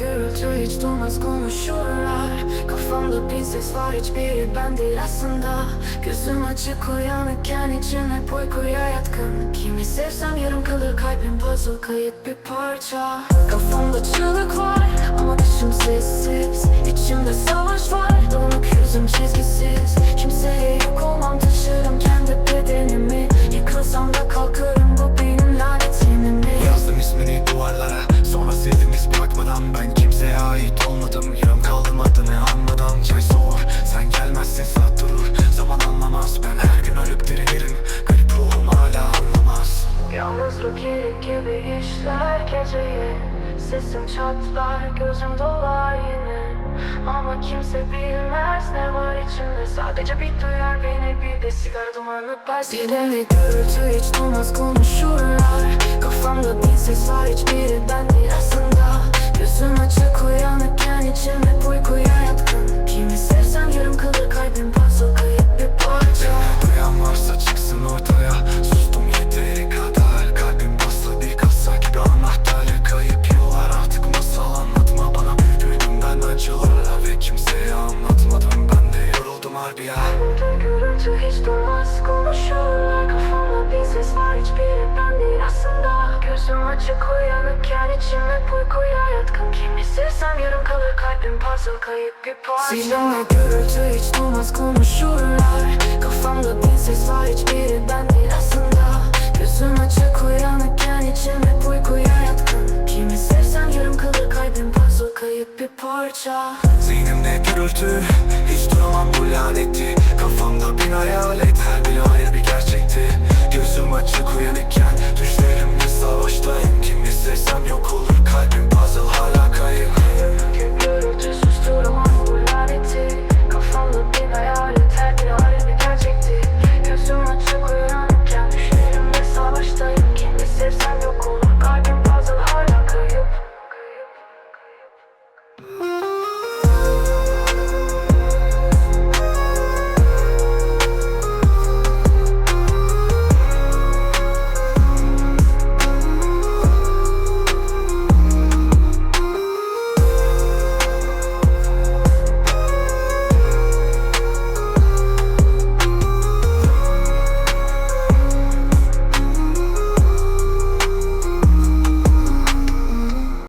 hiç durmaz konuşurlar Kafamda bir ses var hiçbiri ben değil aslında. Gözüm açık uyanıkken içim hep uykuya yatkın. Kimi sevsem yarım kalır kalbim puzzle kayıp bir parça. Kafamda çığlık var ama dışım sessiz. İçimde savaş var donuk yüzüm çizgisiz gibi işler geceyi Sesim çatlar, gözüm dolar yine. Ama kimse bilmez ne var içimde. Sadece bir duyar beni bir de sigara dumanı bas. Dilemi gürültü hiç durmaz konuşurlar. Kafamda bir ses var hiçbiri ben Burada gürültü hiç durmaz konuşurlar Kafamda bir ses var hiçbiri ben değil aslında. Gözüm açık uyanıkken içim hep uykuya yatkın Kimi sevsem yarım kalır kalbim puzzle kayıp bir parça. Sizinle gürültü hiç durmaz konuşurlar. Kafamda bir ses var hiçbiri ben değil aslında. Gözüm açık uyanıkken içim hep uykuya yatkın Kimi sevsem yarım kalır kalbim puzzle kayıp bir parça. Zihnimde gürültü Laneti Kafamda bin hayalet Her biri ayrı bir gerçekti. Gözüm